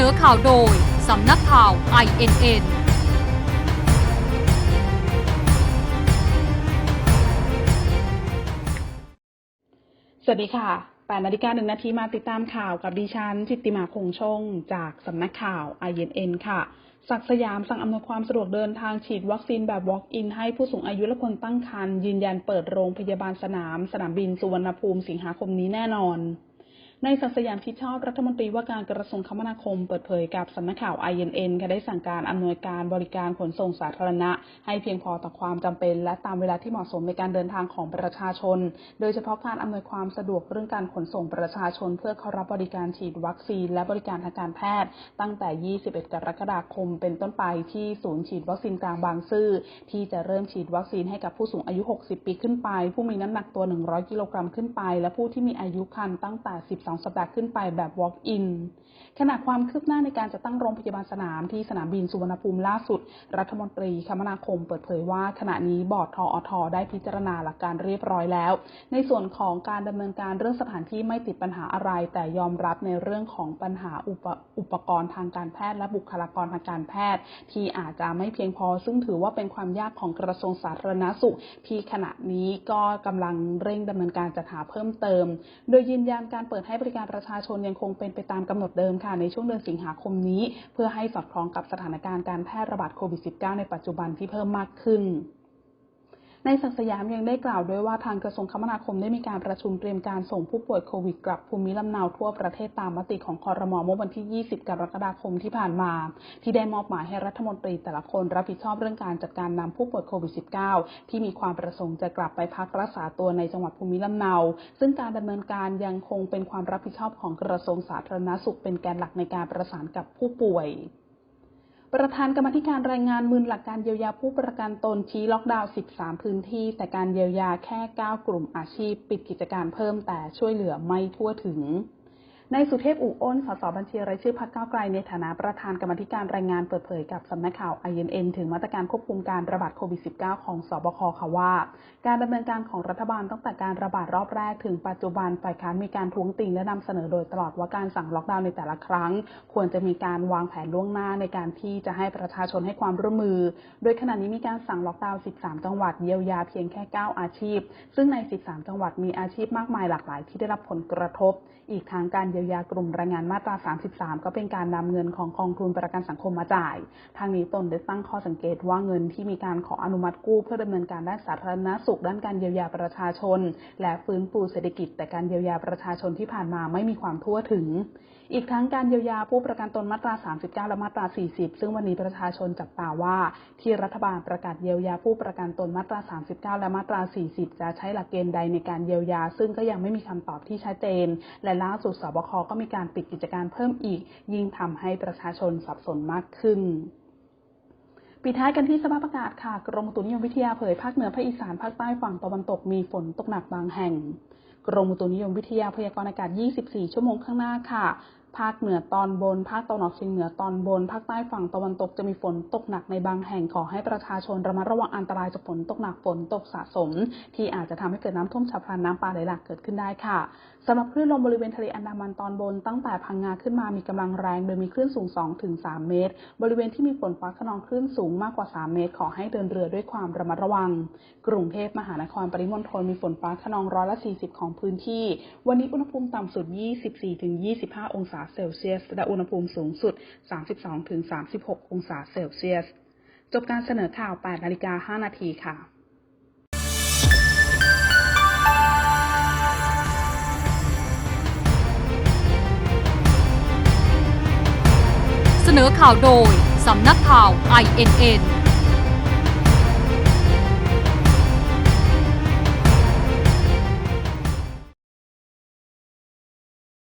นอข่าวโดย สำนักข่าว INN สวัสดีค่ะ8นาฬิกาหนึ่งนาทีมาติดตามข่าวกับดิฉัน จิตติมาคงชง จากสำนักข่าว INN ค่ะ ศักสยามสั่งอำนวยความสะดวกเดินทางฉีดวัคซีนแบบ Walk-in ให้ผู้สูงอายุและคนตั้งครรภ์ยืนยันเปิดโรงพยาบาลสนาม สนามบินสุวรรณภูมิสิงหาคมนี้แน่นอน นายศักสยามชิดชอบรัฐมนตรีว่าการกระทรวงคมนาคมเปิดเผยกับสำนักข่าว INN ค่ะได้สั่งการอำนวยการบริการขนส่งสาธารณะ ให้เพียงพอต่อความจำเป็น และตามเวลาที่เหมาะสมในการเดินทางของประชาชน โดยเฉพาะการอำนวยความสะดวกเรื่องการขนส่งประชาชน เพื่อเข้ารับบริการฉีดวัคซีน และบริการทางการแพทย์ ตั้งแต่ 21 กรกฎาคม เป็นต้นไปที่ศูนย์ฉีดวัคซีนกลางบางซื่อที่จะเริ่มฉีดวัคซีนให้กับผู้สูงอายุ 60 ปีขึ้นไป ผู้มีน้ำหนักตัว 100 กิโลกรัมขึ้นไป และผู้ที่มีอายุครรภ์ตั้งแต่ 12สัปดาห์ขึ้นไปแบบ walk-in ขณะความคืบหน้าในการจัดตั้งโรงพยาบาลสนามที่สนามบินสุวรรณภูมิล่าสุด รัฐมนตรีคมนาคมเปิดเผยว่า ขณะนี้บอร์ดทอทได้พิจารณาหลักการเรียบร้อยแล้ว ในส่วนของการดำเนินการเรื่องสถานที่ไม่ติดปัญหาอะไร แต่ยอมรับในเรื่องของปัญหาอุปอุปกรณ์ทางการแพทย์และบุคลากรทางการแพทย์ ที่อาจจะไม่เพียงพอ ซึ่งถือว่าเป็นความยากของกระทรวงสาธารณสุข ที่ขณะนี้ก็กำลังเร่งดำเนินการจัดหาเพิ่มเติม โดยยืนยันการเปิดให้้บริการประชาชนยังคงเป็นไปตามกำหนดเดิมค่ะในช่วงเดือนสิงหาคมนี้ เพื่อให้สอดคล้องกับสถานการณ์การแพร่ระบาดโควิด -19 ในปัจจุบันที่เพิ่มมากขึ้น ในายศักสยามยังได้กล่าวด้วยว่าทางกระทรวงคมนาคมได้มีการประชุมเตรียมการส่งผู้ป่วยโควิดกลับภูมิลำเนาทั่วประเทศตามมติของคอรมอเมื่อวันที่ 20 กรกฎาคมที่ผ่านมา ที่ได้มอบหมายให้รัฐมนตรีแต่ละคนรับผิดชอบเรื่องการจัดการนำผู้ป่วยโควิด -19 ที่มีความประสงค์จะกลับไปพักรักษาตัวในจังหวัดภูมิลำเนา ซึ่งการดำเนินการยังคงเป็นความรับผิดชอบของกระทรวงสาธารณสุขเป็นแกนหลักในการประสานกับผู้ป่วย ประธานกรรมธิการรายงานมืนหลักการเยียวยาผู้ประกันตนชี้ล็อกดาวน์ 13 พื้นที่ แต่การเยียวยาแค่ 9 กลุ่มอาชีพ ปิดกิจการเพิ่มแต่ช่วยเหลือไม่ทั่วถึง นายสุเทพอุอ้น สสบัญชีรายชื่อพรรคก้าไกลในฐานะประธานกรรมธิการรายงานเปิดเผยกับสำนักข่าว INN ถึงมาตรการควบคุมการระบาดโควิด -19 ของสบคค่ะว่า การดำเนินการของรัฐบาลตั้งแต่การระบาดรอบแรกถึงปัจจุบันฝ่ายค้านมีการท้วงติงและนำเสนอโดยตลอดว่าการสั่งล็อกดาวน์ในแต่ละครั้ง ควรจะมีการวางแผนล่วงหน้าในการที่จะให้ประชาชนให้ความร่วมมือ โดยขณะนี้มีการสั่งล็อกดาวน์ 13 จังหวัดเยียวยาเพียงแค่ 9 อาชีพ ซึ่งใน 13 จังหวัดมีอาชีพมากมายหลากหลายที่ได้รับผลกระทบ อีกทั้งการเยียวยยากลุ่มแรงงานมาตรา 33 ก็เป็นการนำเงินของกองทุนประกันสังคมมาจ่าย ทางนี้ตนได้ตั้งข้อสังเกตว่าเงินที่มีการขออนุมัติกู้เพื่อดำเนินการด้านสาธารณสุขด้านการเยียวยาประชาชน และฟื้นฟูเศรษฐกิจ แต่การเยียวยาประชาชนที่ผ่านมาไม่มีความทั่วถึงอีกทั้งการเยียวยาผู้ประกันตนมาตรา 39 และมาตรา 40 ซึ่งวันนี้ประชาชนจับตาว่า ที่รัฐบาลประกาศเยียวยาผู้ประกันตนมาตรา 39 และมาตรา 40 จะใช้หลักเกณฑ์ใดในการเยียวยา ซึ่งก็ยังไม่มีคำตอบที่ชัดเจน และล่าสุดสบคก็มีการปิดกิจการเพิ่มอีก ยิ่งทำให้ประชาชนสับสนมากขึ้นปิดท้ายกันที่สภาพอากาศค่ะ กรมอุตุนิยมวิทยาเผยภาคเหนือภาคอีสานภาคใต้ฝั่งตะวันตกมีฝนตกหนักบางแห่ง กรมอุตุนิยมวิทยาพยากรณ์อากาศ 24 ชั่วโมงข้างหน้าค่ะ ภาคเหนือตอนบน ภาคตะวันออกเฉียงเหนือตอนบน ภาคใต้ฝั่งตะวันตกจะมีฝนตกหนักในบางแห่งขอให้ประชาชนระมัดระวังอันตรายจากฝนตกหนักฝนตกสะสม ที่อาจจะทำให้เกิดน้ำท่วมฉับพลันน้ำป่าไหลหลากเกิดขึ้นได้ค่ะสำหรับคลื่นลมบริเวณทะเลอันดามันตอนบน ตั้งแต่พังงาขึ้นมามีกำลังแรงโดยมีคลื่นสูง 2-3 เมตร บริเวณที่มีฝนฟ้าขนองคลื่นสูงมากกว่า 3 เมตร ขอให้เดินเรือด้วยความระมัดระวัง กรุงเทพมหานครปริมณฑลมีฝนฟ้าขนองร้อยละ 40 ของพื้นที่ วันนี้อุณหภูมิต่ำสุด 24-25 องศาเซลเซียส และอุณหภูมิสูงสุด 32-36 องศาเซลเซียส จบการเสนอข่าว 8 นาฬิกา 5 นาทีค่ะเสนอข่าวโดย สำนักข่าว INN